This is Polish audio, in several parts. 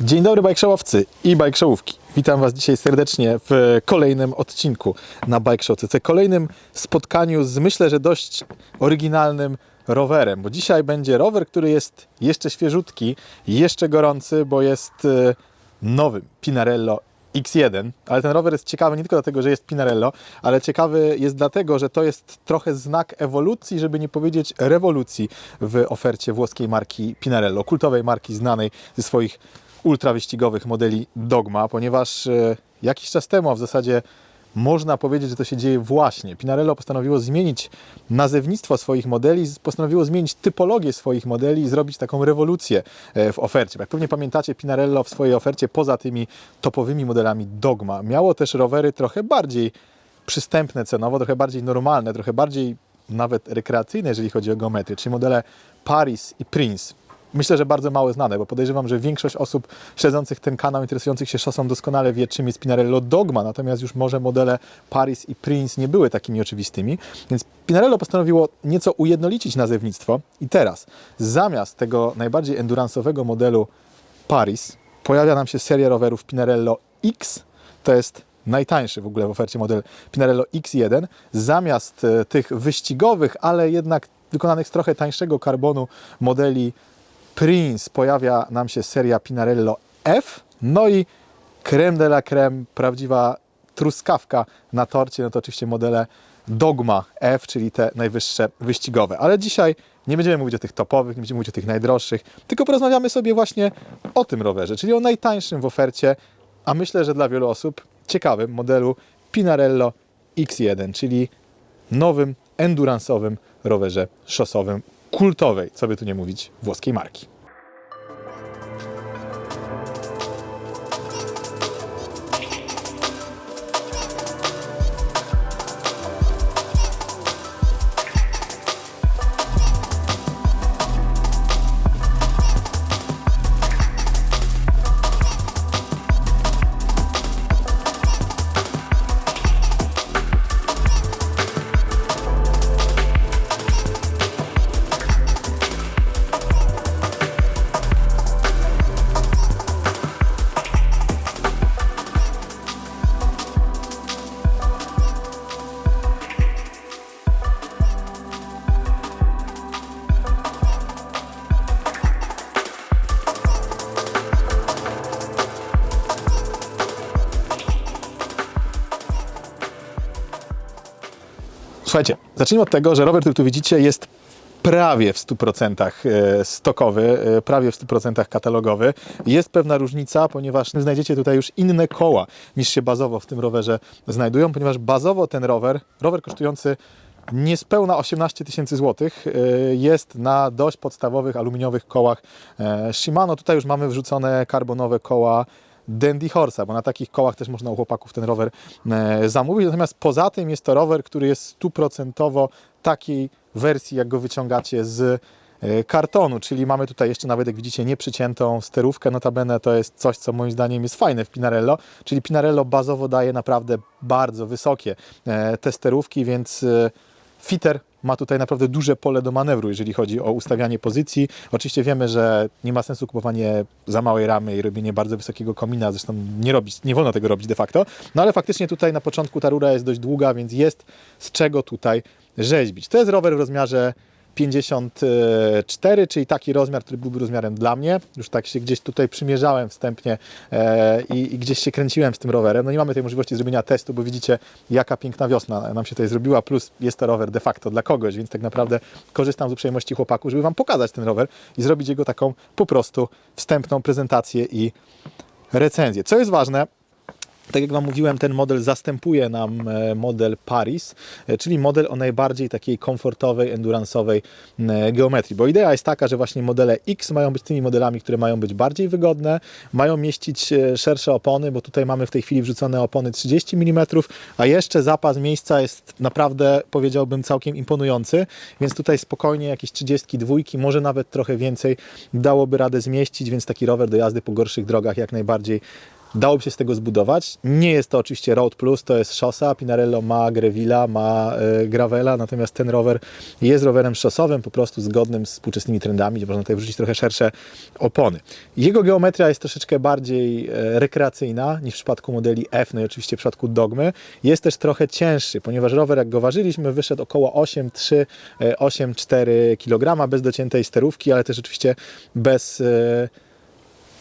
Dzień dobry bajkszałowcy i bajkszałówki. Witam Was dzisiaj serdecznie w kolejnym odcinku na Bike. Kolejnym spotkaniu z myślę, że dość oryginalnym rowerem, bo dzisiaj będzie rower, który jest jeszcze świeżutki, jeszcze gorący, bo jest e, nowym Pinarello X1, ale ten rower jest ciekawy nie tylko dlatego, że jest Pinarello, ale ciekawy jest dlatego, że to jest trochę znak ewolucji, żeby nie powiedzieć rewolucji w ofercie włoskiej marki Pinarello, kultowej marki znanej ze swoich ultrawyścigowych modeli Dogma, ponieważ e, jakiś czas temu, a w zasadzie można powiedzieć, że to się dzieje właśnie. Pinarello postanowiło zmienić nazewnictwo swoich modeli, postanowiło zmienić typologię swoich modeli i zrobić taką rewolucję e, w ofercie. Jak pewnie pamiętacie, Pinarello w swojej ofercie poza tymi topowymi modelami Dogma miało też rowery trochę bardziej przystępne cenowo, trochę bardziej normalne, trochę bardziej nawet rekreacyjne, jeżeli chodzi o geometrię, czyli modele Paris i Prince. Myślę, że bardzo mało znane, bo podejrzewam, że większość osób śledzących ten kanał, interesujących się szosą doskonale wie, czym jest Pinarello Dogma, natomiast już może modele Paris i Prince nie były takimi oczywistymi, więc Pinarello postanowiło nieco ujednolicić nazewnictwo. I teraz zamiast tego najbardziej endurance'owego modelu Paris pojawia nam się seria rowerów Pinarello X, to jest najtańszy w ogóle w ofercie model Pinarello X1. Zamiast e, tych wyścigowych, ale jednak wykonanych z trochę tańszego karbonu modeli Prince pojawia nam się seria Pinarello F, no i creme de la creme, prawdziwa truskawka na torcie, no to oczywiście modele Dogma F, czyli te najwyższe wyścigowe. Ale dzisiaj nie będziemy mówić o tych topowych, nie będziemy mówić o tych najdroższych, tylko porozmawiamy sobie właśnie o tym rowerze, czyli o najtańszym w ofercie, a myślę, że dla wielu osób ciekawym modelu Pinarello X1, czyli nowym, endurance'owym rowerze szosowym kultowej, co by tu nie mówić, włoskiej marki. Zacznijmy od tego, że rower, który tu widzicie, jest prawie w 100% e, stokowy, e, prawie w 100% katalogowy. Jest pewna różnica, ponieważ znajdziecie tutaj już inne koła niż się bazowo w tym rowerze znajdują, ponieważ bazowo ten rower, rower kosztujący niespełna 18 tysięcy złotych, e, jest na dość podstawowych aluminiowych kołach Shimano. Tutaj już mamy wrzucone karbonowe koła Dandy Horse'a, bo na takich kołach też można u chłopaków ten rower e, zamówić. Natomiast poza tym jest to rower, który jest stuprocentowo takiej wersji, jak go wyciągacie z e, kartonu, czyli mamy tutaj jeszcze nawet, jak widzicie, nieprzyciętą sterówkę. Notabene to jest coś, co moim zdaniem jest fajne w Pinarello, czyli Pinarello bazowo daje naprawdę bardzo wysokie e, te sterówki, więc Fitter ma tutaj naprawdę duże pole do manewru, jeżeli chodzi o ustawianie pozycji. Oczywiście wiemy, że nie ma sensu kupowanie za małej ramy i robienie bardzo wysokiego komina, zresztą nie, robić, nie wolno tego robić de facto, no ale faktycznie tutaj na początku ta rura jest dość długa, więc jest z czego tutaj rzeźbić. To jest rower w rozmiarze 54, czyli taki rozmiar, który byłby rozmiarem dla mnie. Już tak się gdzieś tutaj przymierzałem wstępnie e, i, i gdzieś się kręciłem z tym rowerem. No nie mamy tej możliwości zrobienia testu, bo widzicie, jaka piękna wiosna nam się tutaj zrobiła, plus jest to rower de facto dla kogoś, więc tak naprawdę korzystam z uprzejmości chłopaków, żeby Wam pokazać ten rower i zrobić jego taką po prostu wstępną prezentację i recenzję. Co jest ważne, tak jak Wam mówiłem, ten model zastępuje nam e, model Paris, e, czyli model o najbardziej takiej komfortowej, endurance'owej e, geometrii. Bo idea jest taka, że właśnie modele X mają być tymi modelami, które mają być bardziej wygodne, mają mieścić szersze opony, bo tutaj mamy w tej chwili wrzucone opony 30 mm, a jeszcze zapas miejsca jest naprawdę, powiedziałbym, całkiem imponujący, więc tutaj spokojnie jakieś 32, może nawet trochę więcej dałoby radę zmieścić, więc taki rower do jazdy po gorszych drogach jak najbardziej dałoby się z tego zbudować. Nie jest to oczywiście Road Plus, to jest szosa. Pinarello ma Grevilla, ma e, Gravela, natomiast ten rower jest rowerem szosowym, po prostu zgodnym z współczesnymi trendami, gdzie można tutaj wrzucić trochę szersze opony. Jego geometria jest troszeczkę bardziej e, rekreacyjna niż w przypadku modeli F, no i oczywiście w przypadku Dogmy. Jest też trochę cięższy, ponieważ rower, jak go ważyliśmy, wyszedł około 8,3, e, 8,4 kg bez dociętej sterówki, ale też oczywiście bez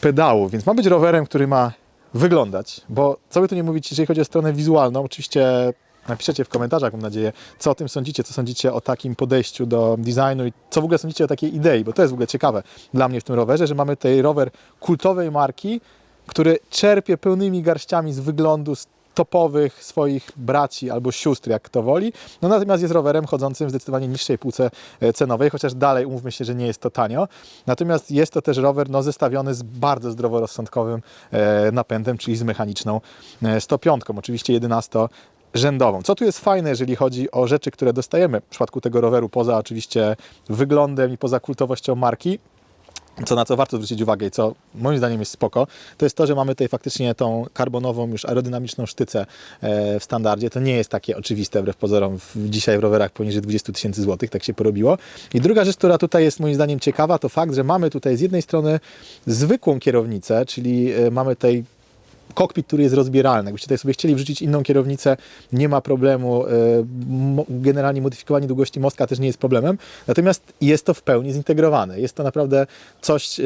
pedału, więc ma być rowerem, który ma wyglądać, bo co by tu nie mówić, jeżeli chodzi o stronę wizualną, oczywiście napiszecie w komentarzach, mam nadzieję, co o tym sądzicie, co sądzicie o takim podejściu do designu i co w ogóle sądzicie o takiej idei, bo to jest w ogóle ciekawe dla mnie w tym rowerze, że mamy tutaj rower kultowej marki, który czerpie pełnymi garściami z wyglądu z topowych swoich braci albo sióstr, jak kto woli. No natomiast jest rowerem chodzącym w zdecydowanie niższej półce e, cenowej, chociaż dalej umówmy się, że nie jest to tanio. Natomiast jest to też rower no, zestawiony z bardzo zdroworozsądkowym e, napędem, czyli z mechaniczną e, 105, oczywiście 11 rzędową. Co tu jest fajne, jeżeli chodzi o rzeczy, które dostajemy w przypadku tego roweru, poza oczywiście wyglądem i poza kultowością marki, co na co warto zwrócić uwagę i co moim zdaniem jest spoko, to jest to, że mamy tutaj faktycznie tą karbonową, już aerodynamiczną sztycę e, w standardzie. To nie jest takie oczywiste wbrew pozorom w, dzisiaj w rowerach poniżej 20 tysięcy złotych, tak się porobiło. I druga rzecz, która tutaj jest moim zdaniem ciekawa, to fakt, że mamy tutaj z jednej strony zwykłą kierownicę, czyli e, mamy tutaj kokpit, który jest rozbieralny. Jakbyście tutaj sobie chcieli wrzucić inną kierownicę, nie ma problemu. e, Generalnie modyfikowanie długości mostka też nie jest problemem. Natomiast jest to w pełni zintegrowane. Jest to naprawdę coś e,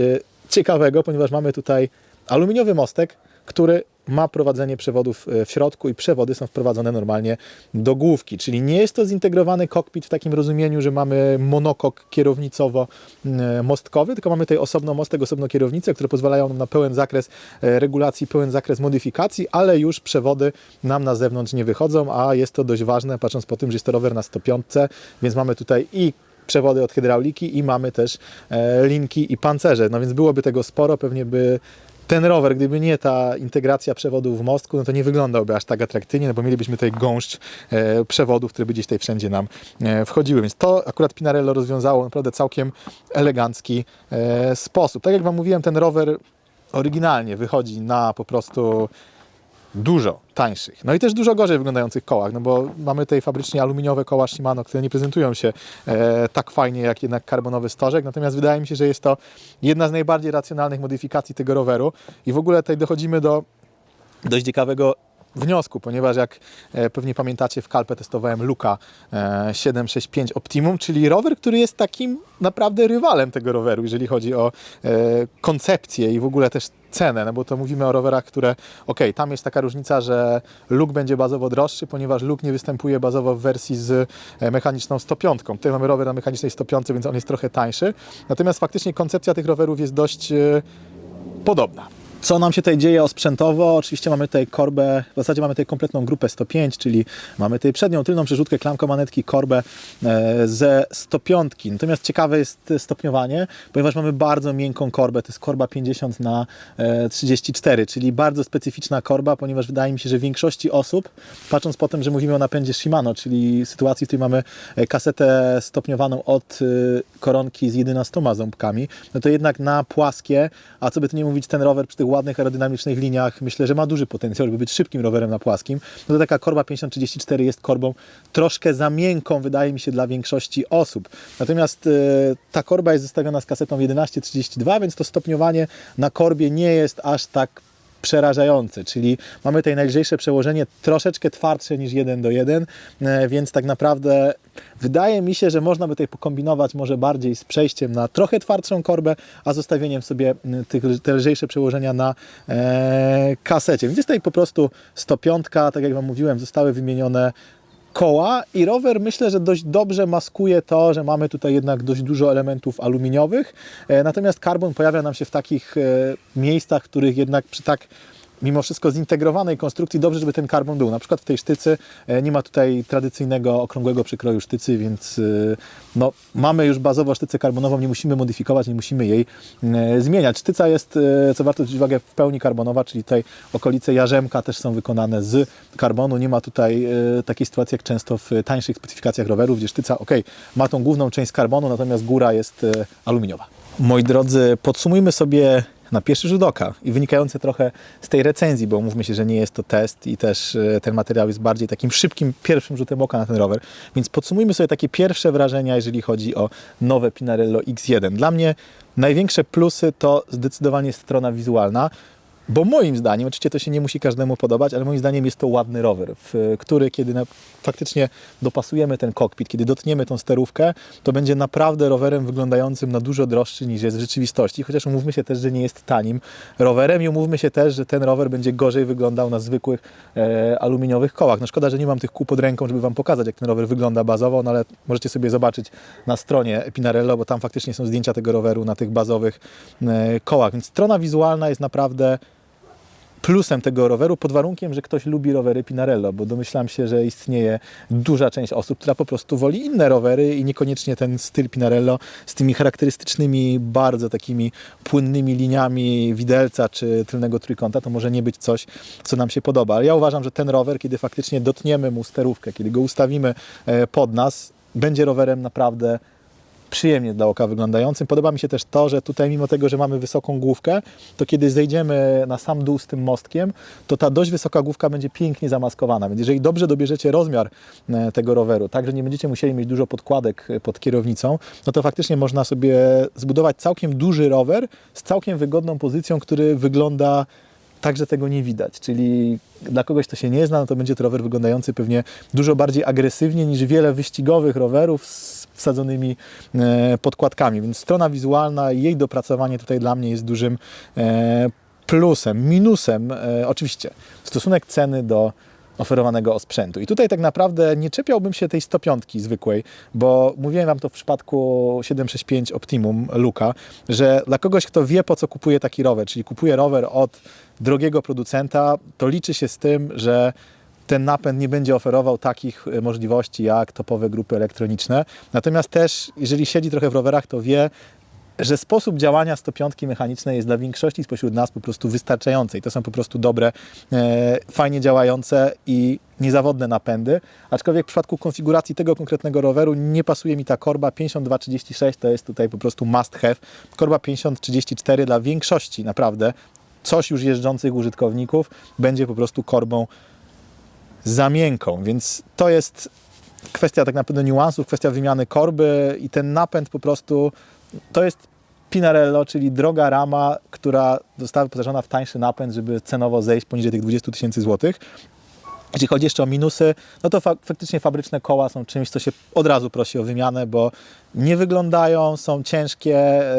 ciekawego, ponieważ mamy tutaj aluminiowy mostek, który ma prowadzenie przewodów e, w środku i przewody są wprowadzone normalnie do główki, czyli nie jest to zintegrowany kokpit w takim rozumieniu, że mamy monokok kierownicowo-mostkowy, tylko mamy tutaj osobno mostek, osobno kierownicę, które pozwalają nam na pełen zakres e, regulacji, pełen zakres modyfikacji, ale już przewody nam na zewnątrz nie wychodzą, a jest to dość ważne, patrząc po tym, że jest to rower na 105, więc mamy tutaj i przewody od hydrauliki i mamy też e, linki i pancerze. No więc byłoby tego sporo, pewnie by ten rower, gdyby nie ta integracja przewodów w mostku, no to nie wyglądałby aż tak atrakcyjnie, no bo mielibyśmy tutaj gąszcz e, przewodów, które by gdzieś tutaj wszędzie nam e, wchodziły. Więc to akurat Pinarello rozwiązało naprawdę całkiem elegancki e, sposób. Tak jak Wam mówiłem, ten rower oryginalnie wychodzi na po prostu dużo tańszych, no i też dużo gorzej wyglądających kołach, no bo mamy tutaj fabrycznie aluminiowe koła Shimano, które nie prezentują się e, tak fajnie jak jednak karbonowy stożek, natomiast wydaje mi się, że jest to jedna z najbardziej racjonalnych modyfikacji tego roweru. I w ogóle tutaj dochodzimy do dość ciekawego wniosku, ponieważ jak e, pewnie pamiętacie, w Kalpę testowałem Luka e, 765 Optimum, czyli rower, który jest takim naprawdę rywalem tego roweru, jeżeli chodzi o e, koncepcję i w ogóle też cenę, no bo to mówimy o rowerach, które, ok, tam jest taka różnica, że Luk będzie bazowo droższy, ponieważ Luk nie występuje bazowo w wersji z e, mechaniczną 105. Tutaj mamy rower na mechanicznej 105, więc on jest trochę tańszy. Natomiast faktycznie koncepcja tych rowerów jest dość e, podobna. Co nam się tutaj dzieje osprzętowo? Oczywiście mamy tutaj korbę, w zasadzie mamy tutaj kompletną grupę 105, czyli mamy tutaj przednią, tylną przerzutkę, klamkę manetki, korbę e, ze 105. Natomiast ciekawe jest stopniowanie, ponieważ mamy bardzo miękką korbę, to jest korba 50 na e, 34, czyli bardzo specyficzna korba, ponieważ wydaje mi się, że większości osób, patrząc po tym, że mówimy o napędzie Shimano, czyli sytuacji, w której mamy e, kasetę stopniowaną od e, koronki z 11 ząbkami, no to jednak na płaskie, a co by tu nie mówić, ten rower przy tych ładnych aerodynamicznych liniach, myślę, że ma duży potencjał, żeby być szybkim rowerem na płaskim. No to taka korba 5034 jest korbą troszkę za miękką, wydaje mi się, dla większości osób. Natomiast e, ta korba jest zestawiona z kasetą 1132, więc to stopniowanie na korbie nie jest aż tak przerażające, czyli mamy tutaj najlżejsze przełożenie troszeczkę twardsze niż 1 do 1, e, więc tak naprawdę wydaje mi się, że można by tutaj pokombinować może bardziej z przejściem na trochę twardszą korbę, a zostawieniem sobie m, tych, te lżejsze przełożenia na e, kasecie. Więc jest tutaj po prostu 105, tak jak Wam mówiłem, zostały wymienione koła i rower myślę, że dość dobrze maskuje to, że mamy tutaj jednak dość dużo elementów aluminiowych, e, natomiast karbon pojawia nam się w takich e, miejscach, których jednak przy tak mimo wszystko zintegrowanej konstrukcji dobrze, żeby ten karbon był. Na przykład w tej sztycy e, nie ma tutaj tradycyjnego okrągłego przykroju sztycy, więc e, no, mamy już bazowo sztycę karbonową, nie musimy modyfikować, nie musimy jej e, zmieniać. Sztyca jest, co warto zwrócić uwagę, w pełni karbonowa, czyli tutaj okolice jarzemka też są wykonane z karbonu. Nie ma tutaj takiej sytuacji jak często w tańszych specyfikacjach rowerów, gdzie sztyca, ok, ma tą główną część z karbonu, natomiast góra jest aluminiowa. Moi drodzy, podsumujmy sobie na pierwszy rzut oka i wynikające trochę z tej recenzji, bo mówmy się, że nie jest to test i też e, ten materiał jest bardziej takim szybkim pierwszym rzutem oka na ten rower. Więc podsumujmy sobie takie pierwsze wrażenia, jeżeli chodzi o nowe Pinarello X1. Dla mnie największe plusy to zdecydowanie strona wizualna. Bo moim zdaniem, oczywiście to się nie musi każdemu podobać, ale moim zdaniem jest to ładny rower, w, który kiedy na, faktycznie dopasujemy ten kokpit, kiedy dotkniemy tą sterówkę, to będzie naprawdę rowerem wyglądającym na dużo droższy niż jest w rzeczywistości. Chociaż umówmy się też, że nie jest tanim rowerem i umówmy się też, że ten rower będzie gorzej wyglądał na zwykłych e, aluminiowych kołach. No szkoda, że nie mam tych kół pod ręką, żeby Wam pokazać, jak ten rower wygląda bazowo, no ale możecie sobie zobaczyć na stronie Pinarello, bo tam faktycznie są zdjęcia tego roweru na tych bazowych e, kołach. Więc strona wizualna jest naprawdę plusem tego roweru, pod warunkiem, że ktoś lubi rowery Pinarello, bo domyślam się, że istnieje duża część osób, która po prostu woli inne rowery i niekoniecznie ten styl Pinarello z tymi charakterystycznymi, bardzo takimi płynnymi liniami widelca czy tylnego trójkąta, to może nie być coś, co nam się podoba. Ale ja uważam, że ten rower, kiedy faktycznie dotniemy mu sterówkę, kiedy go ustawimy e, pod nas, będzie rowerem naprawdę przyjemnie dla oka wyglądającym. Podoba mi się też to, że tutaj mimo tego, że mamy wysoką główkę, to kiedy zejdziemy na sam dół z tym mostkiem, to ta dość wysoka główka będzie pięknie zamaskowana. Więc jeżeli dobrze dobierzecie rozmiar e, tego roweru, tak, że nie będziecie musieli mieć dużo podkładek e, pod kierownicą, no to faktycznie można sobie zbudować całkiem duży rower z całkiem wygodną pozycją, który wygląda tak, że tego nie widać. Czyli dla kogoś, kto się nie zna, no to będzie to rower wyglądający pewnie dużo bardziej agresywnie niż wiele wyścigowych rowerów z wsadzonymi e, podkładkami. Więc strona wizualna i jej dopracowanie tutaj dla mnie jest dużym e, plusem. Minusem e, oczywiście stosunek ceny do oferowanego osprzętu. I tutaj tak naprawdę nie czepiałbym się tej 105 zwykłej, bo mówiłem Wam to w przypadku 765 Optimum Luka, że dla kogoś, kto wie po co kupuje taki rower, czyli kupuje rower od drogiego producenta, to liczy się z tym, że ten napęd nie będzie oferował takich e, możliwości jak topowe grupy elektroniczne. Natomiast też, jeżeli siedzi trochę w rowerach, to wie, że sposób działania 105 mechanicznej jest dla większości spośród nas po prostu wystarczający. I to są po prostu dobre, e, fajnie działające i niezawodne napędy. Aczkolwiek w przypadku konfiguracji tego konkretnego roweru nie pasuje mi ta korba 5236, to jest tutaj po prostu must have. Korba 5034 dla większości naprawdę coś już jeżdżących użytkowników będzie po prostu korbą za miękką, więc to jest kwestia tak naprawdę niuansów, kwestia wymiany korby i ten napęd po prostu to jest Pinarello, czyli droga rama, która została wyposażona w tańszy napęd, żeby cenowo zejść poniżej tych 20 tysięcy złotych. Jeśli chodzi jeszcze o minusy, no to fa faktycznie fabryczne koła są czymś, co się od razu prosi o wymianę, bo nie wyglądają, są ciężkie,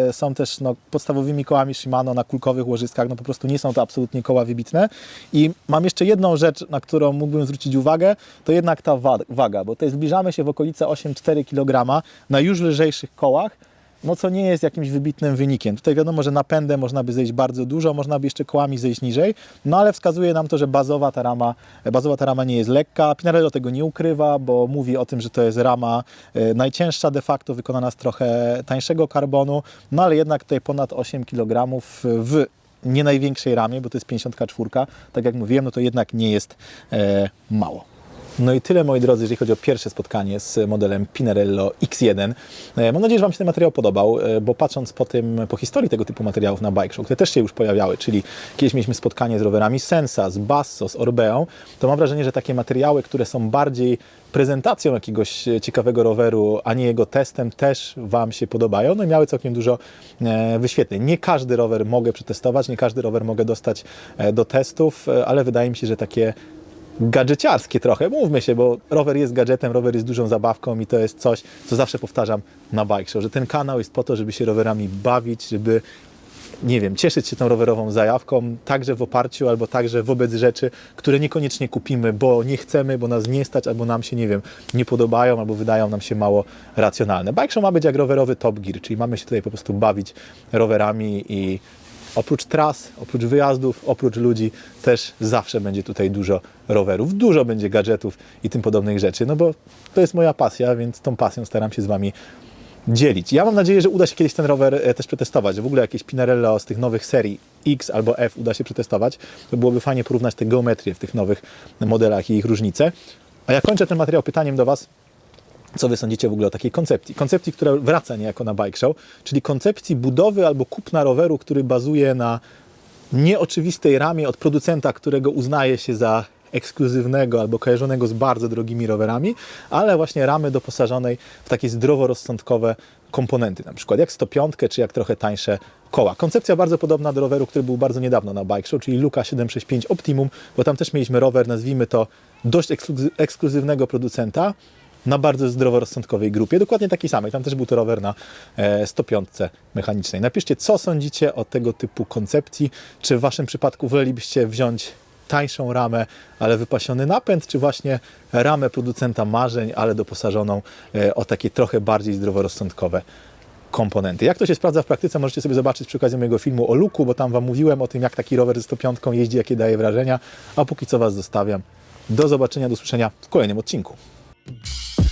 e, są też no, podstawowymi kołami Shimano na kulkowych łożyskach, no po prostu nie są to absolutnie koła wybitne. I mam jeszcze jedną rzecz, na którą mógłbym zwrócić uwagę, to jednak ta wa waga, bo tutaj zbliżamy się w okolice 8,4 kg na już lżejszych kołach, no co nie jest jakimś wybitnym wynikiem. Tutaj wiadomo, że napędem można by zejść bardzo dużo, można by jeszcze kołami zejść niżej, no ale wskazuje nam to, że bazowa ta rama, bazowa ta rama nie jest lekka. Pinarello tego nie ukrywa, bo mówi o tym, że to jest rama e, najcięższa de facto, wykonana z trochę tańszego karbonu, no ale jednak tutaj ponad 8 kg w nie największej ramie, bo to jest 54, tak jak mówiłem, no to jednak nie jest e, mało. No i tyle, moi drodzy, jeżeli chodzi o pierwsze spotkanie z modelem Pinarello X1. E, Mam nadzieję, że Wam się ten materiał podobał, e, bo patrząc po tym, po historii tego typu materiałów na Bike Show, które też się już pojawiały, czyli kiedyś mieliśmy spotkanie z rowerami Sensa, z Basso, z Orbeą, to mam wrażenie, że takie materiały, które są bardziej prezentacją jakiegoś ciekawego roweru, a nie jego testem, też Wam się podobają. No i miały całkiem dużo e, wyświetleń. Nie każdy rower mogę przetestować, nie każdy rower mogę dostać e, do testów, e, ale wydaje mi się, że takie gadżeciarskie trochę, mówmy się, bo rower jest gadżetem, rower jest dużą zabawką i to jest coś, co zawsze powtarzam na Bike Show, że ten kanał jest po to, żeby się rowerami bawić, żeby nie wiem, cieszyć się tą rowerową zajawką, także w oparciu, albo także wobec rzeczy, które niekoniecznie kupimy, bo nie chcemy, bo nas nie stać, albo nam się, nie wiem, nie podobają, albo wydają nam się mało racjonalne. Bike Show ma być jak rowerowy Top Gear, czyli mamy się tutaj po prostu bawić rowerami i oprócz tras, oprócz wyjazdów, oprócz ludzi też zawsze będzie tutaj dużo rowerów, dużo będzie gadżetów i tym podobnych rzeczy, no bo to jest moja pasja, więc tą pasją staram się z Wami dzielić. Ja mam nadzieję, że uda się kiedyś ten rower e, też przetestować, że w ogóle jakieś Pinarello z tych nowych serii X albo F uda się przetestować. To byłoby fajnie porównać te geometrie w tych nowych modelach i ich różnice. A ja kończę ten materiał pytaniem do Was, Co wy sądzicie w ogóle o takiej koncepcji? Koncepcji, która wraca niejako na bike show, czyli koncepcji budowy albo kupna roweru, który bazuje na nieoczywistej ramie od producenta, którego uznaje się za ekskluzywnego albo kojarzonego z bardzo drogimi rowerami, ale właśnie ramy doposażonej w takie zdroworozsądkowe komponenty, na przykład jak 105 czy jak trochę tańsze koła. Koncepcja bardzo podobna do roweru, który był bardzo niedawno na Bike Show, czyli Luka 765 Optimum, bo tam też mieliśmy rower, nazwijmy to dość ekskluzy- ekskluzywnego producenta, na bardzo zdroworozsądkowej grupie, dokładnie takiej samej. Tam też był to rower na e, 105 mechanicznej. Napiszcie, co sądzicie o tego typu koncepcji. Czy w Waszym przypadku wolelibyście wziąć tańszą ramę, ale wypasiony napęd, czy właśnie ramę producenta marzeń, ale doposażoną e, o takie trochę bardziej zdroworozsądkowe komponenty. Jak to się sprawdza w praktyce, możecie sobie zobaczyć przy okazji mojego filmu o Luku, bo tam Wam mówiłem o tym, jak taki rower ze 105 jeździ, jakie daje wrażenia, a póki co Was zostawiam. Do zobaczenia, do usłyszenia w kolejnym odcinku. Mm-hmm.